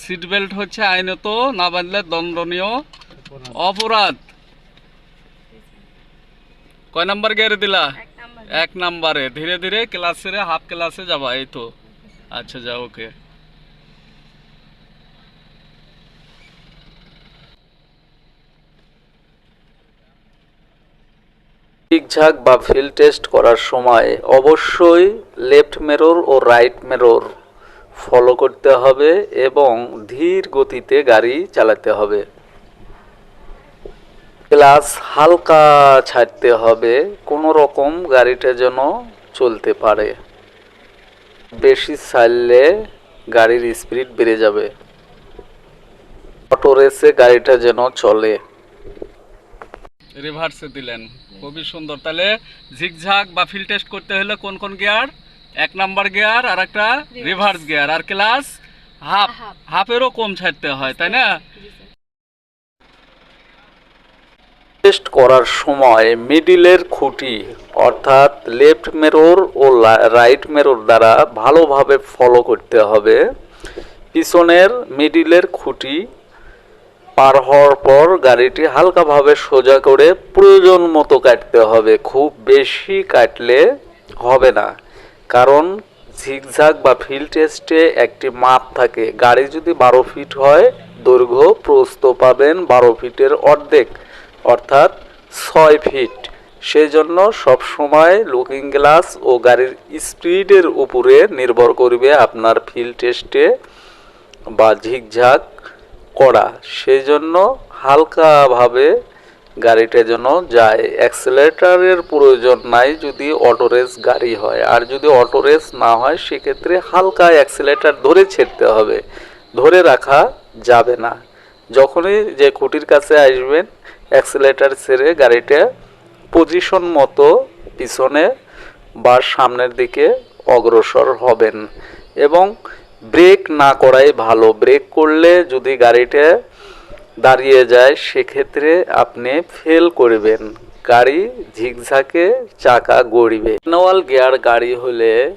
Seat belt হচ্ছে আইনত না বাঁধলে দণ্ডনীয়। অপরাধ। কয় নাম্বার গিয়ারে দিলা? এক নাম্বারে। ধীরে ধীরে ক্লাসে হাফ ক্লাসে যাবা এই তো। আচ্ছা যাও ওকে। ঠিকঝাক বা ফিল টেস্ট করার সময় অবশ্যই লেফট মেরর ও রাইট মেরর ফলো করতে হবে এবং ধীর গতিতে গাড়ি চালাতে হবে। ক্লাস হালকা ছাড়তে হবে, কোনো রকম গাড়িটা যেন চলতে পারে। বেশি ছাড়লে গাড়ির স্পিড বেড়ে যাবে। অটো রেসে গাড়িটা যেন চলে। রিভার্সে দিলেন। খুবই সুন্দর। তাহলে ঝিকঝাক বা ফিল টেস্ট করতে হলে কোন কোন গিয়ার এক নাম্বার গিয়ার আর একটা রিভার্স গিয়ার। আর ক্লাস হাফ হাফ। হাফেরও কম ছাড়তে হয় তাই না? টেস্ট করার সময় মিডিলের খুঁটি অর্থাৎ লেফট মেরোর ও রাইট মেরোর দ্বারা ভালোভাবে ফলো করতে হবে। পিছনের মিডিলের খুঁটি পার হওয়ার পর গাড়িটি হালকাভাবে সোজা করে প্রয়োজন মতো কাটতে হবে। খুব বেশি কাটলে হবে না। কারণ ঝিকঝাক বা ফিল টেস্টে একটি মাপ থাকে। গাড়ি যদি বারো ফিট হয়, দৈর্ঘ্য প্রস্থ পাবেন বারো ফিটের অর্ধেক, অর্থাৎ ছয় ফিট সেই জন্য সবসময় লুকিং গ্লাস ও গাড়ির স্পিডের উপরে নির্ভর করবে আপনার ফিল টেস্টে বা ঝিকঝাক করা। সেই জন্য হালকাভাবে গাড়িটা যেন যায়। অ্যাক্সেলেটারের প্রয়োজন নাই যদি অটো রেস গাড়ি হয়। আর যদি অটো রেস না হয়, সেক্ষেত্রে হালকা অ্যাক্সেলেটার ধরে ছেড়তে হবে। ধরে রাখা যাবে না। যখনই যে খুঁটির কাছে আসবেন, অ্যাক্সেলেটার ছেড়ে গাড়িটা পজিশন মতো পিছনে বা সামনের দিকে অগ্রসর হবেন। এবং ব্রেক না করাই ভালো। ব্রেক করলে যদি গাড়িটা দাঁড়িয়ে যায়, সেক্ষেত্রে আপনি ফেল করবেন। গাড়ি ঝিকঝাকে চাকা গড়িবে। ম্যানুয়াল গিয়ার গাড়ি হলে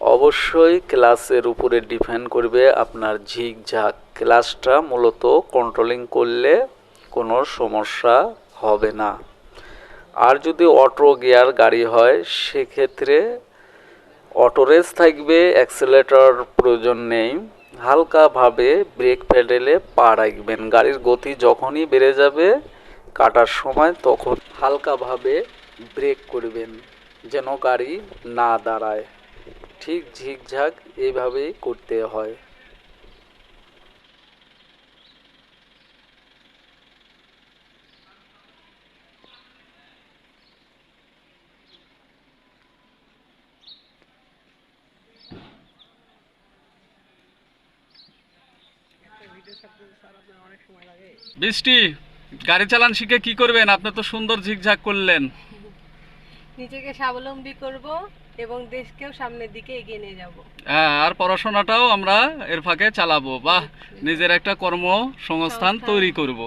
অবশ্যই ক্লাসের উপরে ডিপেন্ড করবে আপনার ঝিকঝাক। ক্লাসটা মূলত কন্ট্রোলিং করলে কোনো সমস্যা হবে না। আর যদি অটো গিয়ার গাড়ি হয়, সেক্ষেত্রে অটো রেস থাকবে অ্যাক্সেলেটর প্রয়োজন নেই। হালকাভাবে ব্রেক প্যাডেলে পা রাখবেন। গাড়ির গতি যখনই বেড়ে যাবে কাটার সময় তখন হালকাভাবে ব্রেক করবেন, যেন গাড়ি না দাঁড়ায়। ঠিক ঝিকঝাক এইভাবেই করতে হয়। বৃষ্টি গাড়ি চালান শিখে কি করবেন? আপনি তো সুন্দর ঝিকঝাক করলেন। নিজেকে স্বাবলম্বী করব এবং দেশকেও সামনের দিকে এগিয়ে নিয়ে যাব। হ্যাঁ আর পড়াশোনাটাও আমরা এর ফাঁকে চালাবো। বাহ নিজের একটা কর্মসংস্থান সংস্থান। তৈরি করব।